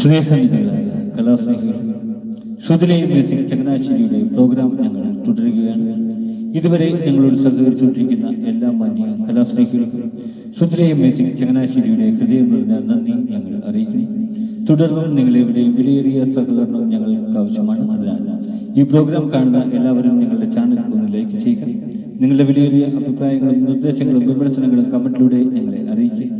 സ്നേഹനിധികളായ കലാസ്നേഹികൾ ശ്രുതിലെയും music ചങ്ങനാശ്ശേരിയുടെ programme ഞങ്ങൾ തുടരുകയാണ്. ഇതുവരെ ഞങ്ങളോട് സഹകരിച്ചുകൊണ്ടിരിക്കുന്ന എല്ലാ മാന്യ കലാസ്നേഹികൾക്കും ശ്രുതിലെയും മ്യൂസിക് ചങ്ങനാശ്ശേരിയുടെ ഹൃദയം നിറഞ്ഞ നന്ദി ഞങ്ങൾ അറിയിക്കുന്നു. തുടർന്നും നിങ്ങളെവിടെയും വിലയേറിയ സഹകരണം ഞങ്ങൾക്ക് ആവശ്യമാണ്. അതിനാൽ ഈ പ്രോഗ്രാം കാണുന്ന എല്ലാവരും നിങ്ങളുടെ ചാനൽ ഒന്ന് ലൈക്ക് ചെയ്യുക. നിങ്ങളുടെ വിലയേറിയ അഭിപ്രായങ്ങളും നിർദ്ദേശങ്ങളും വിമർശനങ്ങളും കമന്റിലൂടെ ഞങ്ങളെ അറിയിക്കുക.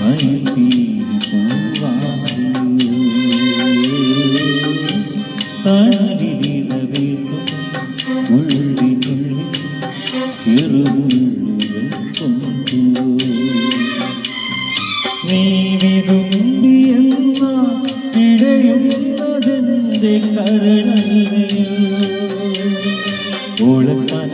മയിൽപ്പീലി പൂവാടി. തണലിലിടവേണ്ടും ഉള്ളിനുള്ളിൽ ചെറുമുള്ളുകൾ കൊണ്ടു നീ വിതുമ്പിയെന്ന പിഴയുന്നതെന്റെ കരളല്ലയോ ഓളപ്പാട്ട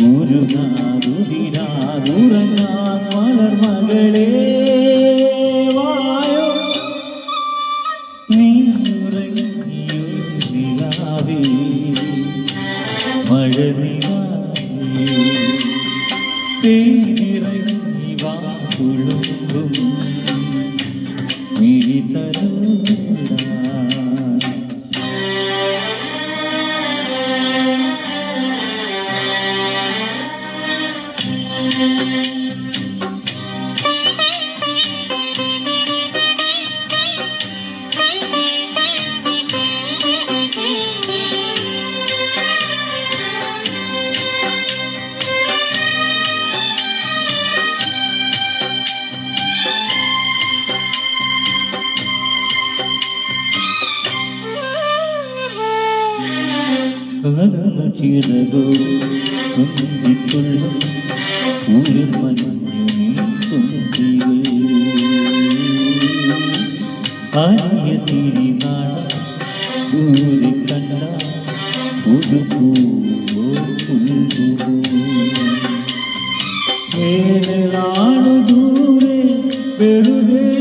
ഉരുകാതുതിരാതുറങ്ങാൻ മലർ മകളേ. വായോ. നീ ഉറങ്ങിയോ നിലാവേ മഴ കടന്നു ചിറകോ മഞ്ഞുമീ തുമ്പികൾ ആര്യ തിരിനാള ഊരി കണ്ട പുതുപൂവോ പുതുപൂ ദൂരെ വെറുതെ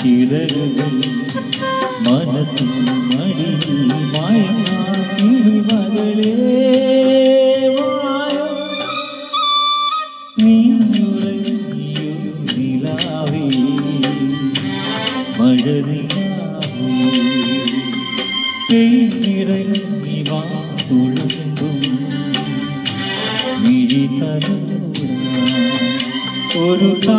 കിരകുകൾ മനസ്സിൻ മടിയിൽ മകളേ നീയുറങ്ങിയോ നിലാവേ മഴവിലാവിറങ്ങി വാ തുളുമ്പും മിഴി തരുന്ന ഒരു കാ